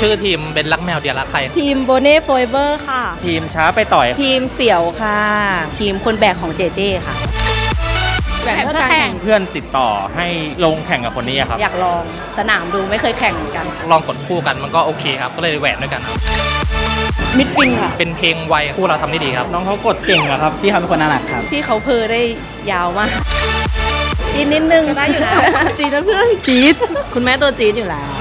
ชื่อทีมเป็นรักแมวเดียรักใคร ทีมโบเน่โฟเบอร์ค่ะ ทีมช้าไปต่อย ทีมเสี่ยวค่ะ ทีมคนแบกของเจเจค่ะแบกเพื่อการแข่งเพื่อนติดต่อให้ลงแข่งกับคนนี้ครับ อยากลองสนามดูไม่เคยแข่งเหมือนกัน ลองกดคู่กันมันก็โอเคครับ ก็เลยแหวนด้วยกันครับมิดปินค่ะ เป็นเพลงไวคู่เราทำได้ดีครับ น้องเขากดเก่งอะครับ พี่เขาเป็นคนน่ารักครับ พี่เขาเพอได้ยาวมากจีดนิดนึงได้อยู่แล้วจีดนะเพื่อนจีดคุณแม่ตัวจีดอยู่แล้ว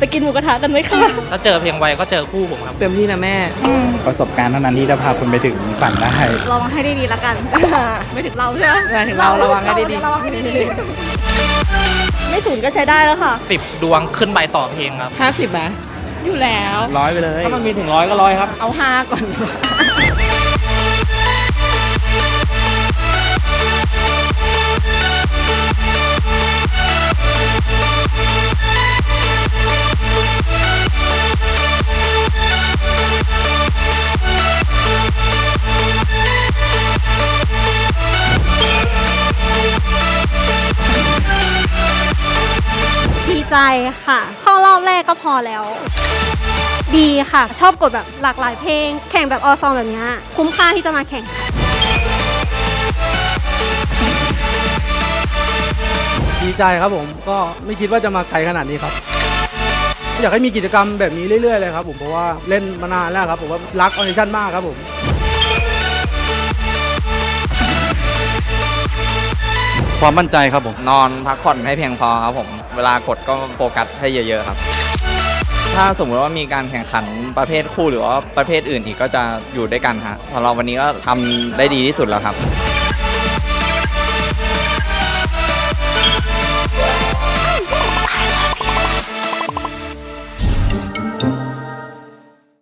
ไปกินหมูกระทะกันไหมคะ ถ้าเจอเพลงไวก็เจอคู่ผมครับ เต็มที่นะแม่ ประสบการณ์เท่านั้นที่จะพาคุณไปถึงฝันได้ระวังให้ดีๆละกัน ไม่ถึงเราใช่ไหมมาถึงเราระวังให้ดีระวังให้ดีๆ ไม่ศูนย์ก็ใช้ได้แล้วค่ะ 10 ดวงขึ้นใบต่อเพลงครับห้าสิบไหมๆอยู่แล้ว ร้อยไปเลย ถ้ามันมีถึงร้อยก็ร้อยครับ เอาห้าก่อน ใจค่ะ เข้ารอบแรกก็พอแล้ว ดีค่ะ ชอบกดแบบหลากหลายเพลง แข่งแบบออซองแบบเนี้ยคุ้มค่าที่จะมาแข่งดีใจครับผมก็ไม่คิดว่าจะมาไกลขนาดนี้ครับ อยากให้มีกิจกรรมแบบนี้เรื่อยๆเลยครับผมเพราะว่าเล่นมานานแล้วครับผมว่ารักออเนชั่นมากครับผม ความมั่นใจครับผม นอนพักผ่อนให้เพียงพอครับผม เวลากดก็โฟกัสให้เยอะๆครับ ถ้าสมมติว่ามีการแข่งขันประเภทคู่หรือว่าประเภทอื่นอีกก็จะอยู่ด้วยกันฮะสำหรับวันนี้ก็ทำได้ดีที่สุดแล้วครับ